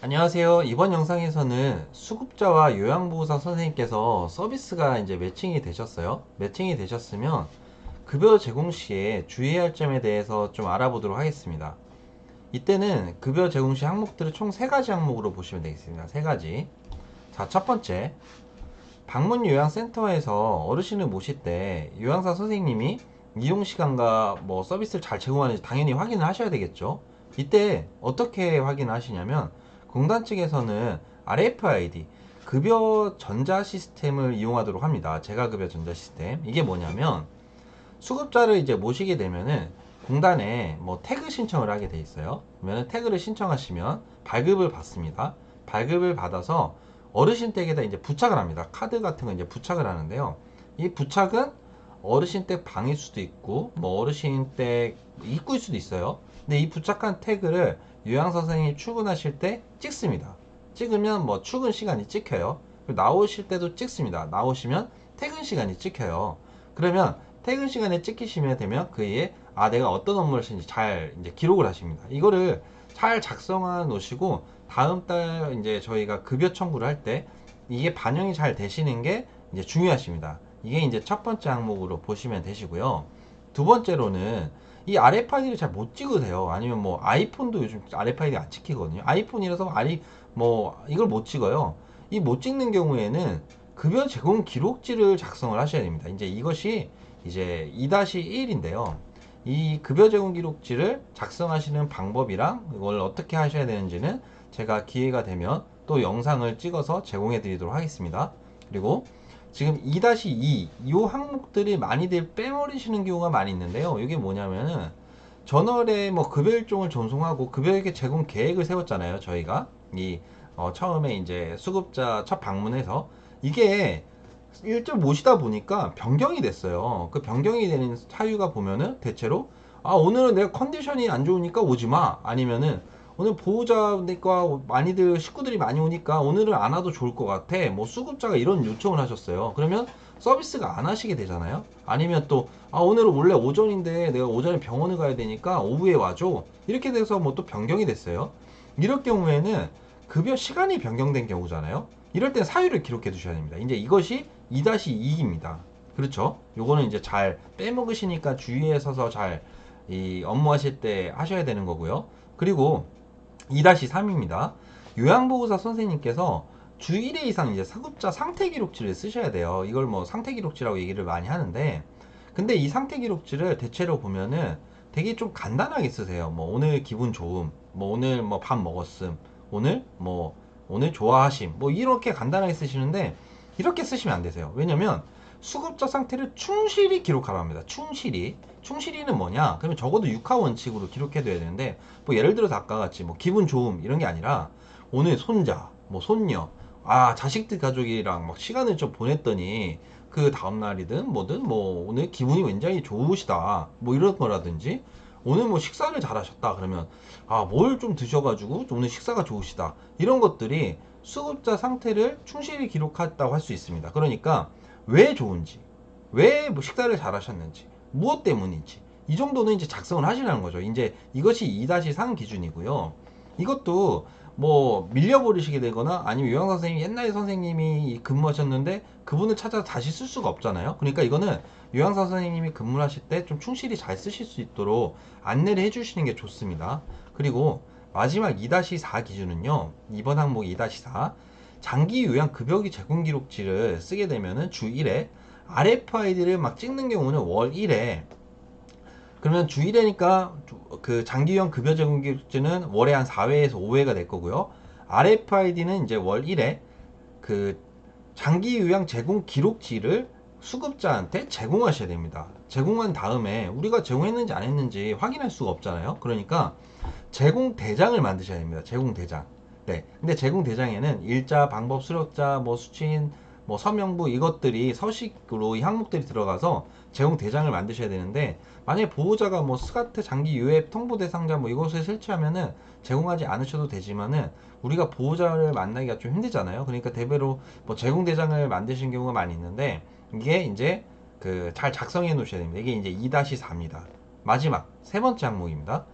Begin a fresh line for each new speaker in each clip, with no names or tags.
안녕하세요. 이번 영상에서는 수급자와 요양보호사 선생님께서 서비스가 이제 매칭이 되셨어요. 매칭이 되셨으면 급여 제공 시에 주의해야 할 점에 대해서 좀 알아보도록 하겠습니다. 이때는 급여 제공 시 항목들을 총세 가지 항목으로 보시면 되겠습니다. 세 가지. 자, 첫 번째. 방문 요양센터에서 어르신을 모실 때 요양사 선생님이 이용 시간과 뭐 서비스를 잘 제공하는지 당연히 확인을 하셔야 되겠죠. 이때 어떻게 확인하시냐면 공단 측에서는 RFID 급여 전자 시스템을 이용하도록 합니다. 제가 급여 전자 시스템. 이게 뭐냐면 수급자를 이제 모시게 되면은 공단에 뭐 태그 신청을 하게 돼 있어요. 그러면 태그를 신청하시면 발급을 받습니다. 발급을 받아서 어르신 댁에다 이제 부착을 합니다. 카드 같은 거 이제 부착을 하는데요. 이 부착은 어르신 댁 방일 수도 있고 뭐 어르신 댁 입구일 수도 있어요. 근데 이 부착한 태그를 요양 선생님이 출근하실 때 찍습니다. 찍으면 뭐 출근 시간이 찍혀요. 나오실 때도 찍습니다. 나오시면 퇴근 시간이 찍혀요. 그러면 퇴근 시간에 찍히시면 되면 그에 아 내가 어떤 업무를 했는지 잘 이제 기록을 하십니다. 이거를 잘 작성해 놓으시고 다음 달 이제 저희가 급여 청구를 할 때 이게 반영이 잘 되시는 게 이제 중요하십니다. 이게 이제 첫 번째 항목으로 보시면 되시고요. 두 번째로는 이 RFID를 잘 못 찍으세요. 아니면 뭐 아이폰도 요즘 RFID 안 찍히거든요. 아이폰이라서 아리 뭐 이걸 못 찍어요. 이 못 찍는 경우에는 급여 제공 기록지를 작성을 하셔야 됩니다. 이제 이것이 이제 2-1인데요. 이 급여 제공 기록지를 작성하시는 방법이랑 이걸 어떻게 하셔야 되는지는 제가 기회가 되면 또 영상을 찍어서 제공해 드리도록 하겠습니다. 그리고 지금 2-2 이 항목들이 많이들 빼버리시는 경우가 많이 있는데요. 이게 뭐냐면은 저널에 뭐 급여 일정을 전송하고 급여에게 제공 계획을 세웠잖아요. 저희가 이 어, 처음에 이제 수급자 첫 방문해서 이게 일정 모시다 보니까 변경이 됐어요. 그 변경이 되는 사유가 보면은 대체로 아 오늘은 내가 컨디션이 안 좋으니까 오지 마 아니면은 오늘 보호자니까 많이들 식구들이 많이 오니까 오늘은 안 와도 좋을 것 같아. 뭐 수급자가 이런 요청을 하셨어요. 그러면 서비스가 안 하시게 되잖아요. 아니면 또 아, 오늘은 원래 오전인데 내가 오전에 병원을 가야 되니까 오후에 와줘. 이렇게 돼서 뭐 또 변경이 됐어요. 이럴 경우에는 급여 시간이 변경된 경우잖아요. 이럴 땐 사유를 기록해 두셔야 됩니다. 이제 이것이 2-2입니다. 그렇죠? 요거는 이제 잘 빼먹으시니까 주의해 서서 잘 이 업무하실 때 하셔야 되는 거고요. 그리고 2-3입니다. 요양보호사 선생님께서 주 1회 이상 이제 사급자 상태 기록지를 쓰셔야 돼요. 이걸 뭐 상태 기록지라고 얘기를 많이 하는데 근데 이 상태 기록지를 대체로 보면은 되게 좀 간단하게 쓰세요. 뭐 오늘 기분 좋음, 뭐 오늘 뭐 밥 먹었음, 오늘 뭐 오늘 좋아하심, 뭐 이렇게 간단하게 쓰시는데 이렇게 쓰시면 안 되세요. 왜냐면 수급자 상태를 충실히 기록하라 합니다. 충실히. 충실히는 뭐냐? 그러면 적어도 육하 원칙으로 기록해둬야 되는데, 뭐 예를 들어서 아까 같이 뭐 기분 좋음 이런 게 아니라, 오늘 손자, 뭐 손녀, 아, 자식들 가족이랑 막 시간을 좀 보냈더니, 그 다음 날이든 뭐든 뭐 오늘 기분이 굉장히 좋으시다. 뭐 이런 거라든지, 오늘 뭐 식사를 잘 하셨다. 그러면, 아, 뭘 좀 드셔가지고 오늘 식사가 좋으시다. 이런 것들이 수급자 상태를 충실히 기록했다고 할 수 있습니다. 그러니까, 왜 좋은지, 왜 뭐 식사를 잘 하셨는지, 무엇 때문인지, 이 정도는 이제 작성을 하시라는 거죠. 이제 이것이 2-3 기준이고요. 이것도 뭐 밀려버리시게 되거나 아니면 요양 선생님이 옛날 선생님이 근무하셨는데 그분을 찾아서 다시 쓸 수가 없잖아요. 그러니까 이거는 요양 선생님이 근무를 하실 때 좀 충실히 잘 쓰실 수 있도록 안내를 해주시는 게 좋습니다. 그리고 마지막 2-4 기준은요. 이번 항목 2-4 장기 요양 급여기 제공 기록지를 쓰게 되면은 주 1회 RFID를 막 찍는 경우는 월 1회 그러면 주 1회니까 그 장기 요양 급여 제공 기록지는 월에 한 4회에서 5회가 될 거고요. RFID는 이제 월 1회 그 장기 요양 제공 기록지를 수급자한테 제공하셔야 됩니다. 제공한 다음에 우리가 제공했는지 안 했는지 확인할 수가 없잖아요. 그러니까 제공 대장을 만드셔야 됩니다. 제공 대장. 네. 근데 제공 대장에는 일자, 방법, 수력자, 뭐 수친, 뭐 서명부 이것들이 서식으로 이 항목들이 들어가서 제공 대장을 만드셔야 되는데 만약에 보호자가 뭐 스카트 장기 유해 통보 대상자 뭐 이것을 설치하면은 제공하지 않으셔도 되지만은 우리가 보호자를 만나기가 좀 힘들잖아요. 그러니까 대배로 뭐 제공 대장을 만드신 경우가 많이 있는데 이게 이제 그 잘 작성해 놓으셔야 됩니다. 이게 이제 2-4입니다. 마지막 세 번째 항목입니다.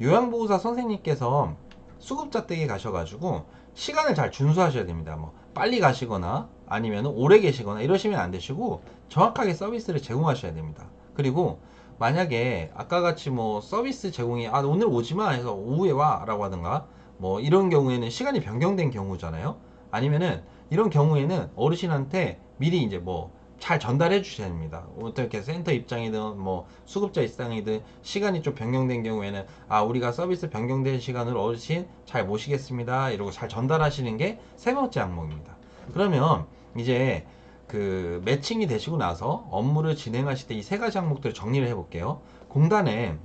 요양보호사 선생님께서 수급자 댁에 가셔가지고 시간을 잘 준수하셔야 됩니다. 뭐 빨리 가시거나 아니면 오래 계시거나 이러시면 안 되시고 정확하게 서비스를 제공하셔야 됩니다. 그리고 만약에 아까 같이 뭐 서비스 제공이 아 오늘 오지 마 해서 오후에 와라고 하든가 뭐 이런 경우에는 시간이 변경된 경우잖아요. 아니면은 이런 경우에는 어르신한테 미리 이제 뭐 잘 전달해 주셔야 됩니다. 어떻게 센터 입장이든 뭐 수급자 입장이든 시간이 좀 변경된 경우에는 아 우리가 서비스 변경된 시간으로 어르신 잘 모시겠습니다. 이러고 잘 전달하시는 게 세 번째 항목입니다. 그러면 이제 그 매칭이 되시고 나서 업무를 진행하실 때 이 세 가지 항목들을 정리를 해 볼게요. 공단에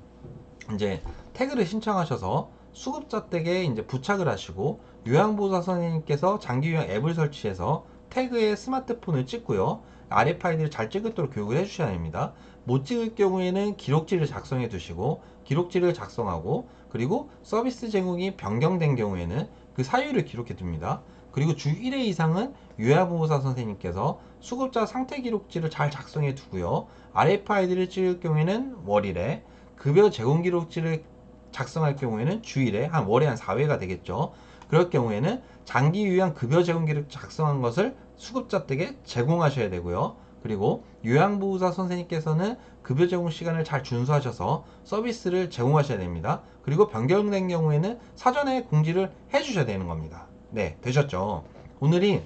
이제 태그를 신청하셔서 수급자 댁에 이제 부착을 하시고 요양보호사 선생님께서 장기 요양 앱을 설치해서 태그에 스마트폰을 찍고요. RFID를 잘 찍도록 교육을 해주셔야 됩니다. 못 찍을 경우에는 기록지를 작성해 두시고 기록지를 작성하고 그리고 서비스 제공이 변경된 경우에는 그 사유를 기록해 둡니다. 그리고 주 1회 이상은 요양보호사 선생님께서 수급자 상태 기록지를 잘 작성해 두고요. RFID를 찍을 경우에는 월일에 급여 제공 기록지를 작성할 경우에는 주일에 한 월에 한 4회가 되겠죠. 그럴 경우에는 장기 요양 급여 제공 기록 작성한 것을 수급자 댁에 제공하셔야 되고요. 그리고 요양보호사 선생님께서는 급여 제공 시간을 잘 준수하셔서 서비스를 제공하셔야 됩니다. 그리고 변경된 경우에는 사전에 공지를 해주셔야 되는 겁니다. 네, 되셨죠? 오늘이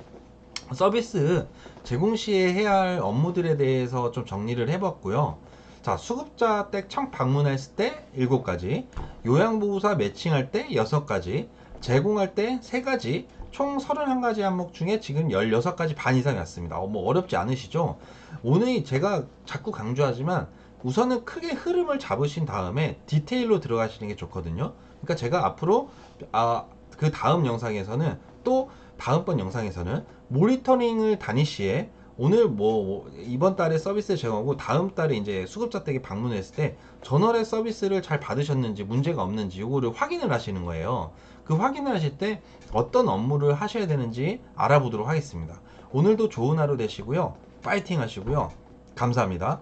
서비스 제공 시에 해야 할 업무들에 대해서 좀 정리를 해봤고요. 자, 수급자 댁청 방문했을 때 7가지, 요양보호사 매칭할 때 6가지, 제공할 때 3가지, 총 31가지 항목 중에 지금 16가지 반 이상이 왔습니다. 어, 뭐 어렵지 않으시죠? 오늘 제가 자꾸 강조하지만 우선은 크게 흐름을 잡으신 다음에 디테일로 들어가시는 게 좋거든요. 그러니까 제가 앞으로 아, 그 다음 영상에서는 또 다음번 영상에서는 모니터링을 다닐 시에 오늘 뭐 이번 달에 서비스 제공하고 다음 달에 이제 수급자 댁에 방문했을 때 전월의 서비스를 잘 받으셨는지 문제가 없는지 요거를 확인을 하시는 거예요. 그 확인을 하실 때 어떤 업무를 하셔야 되는지 알아보도록 하겠습니다. 오늘도 좋은 하루 되시고요. 파이팅 하시고요. 감사합니다.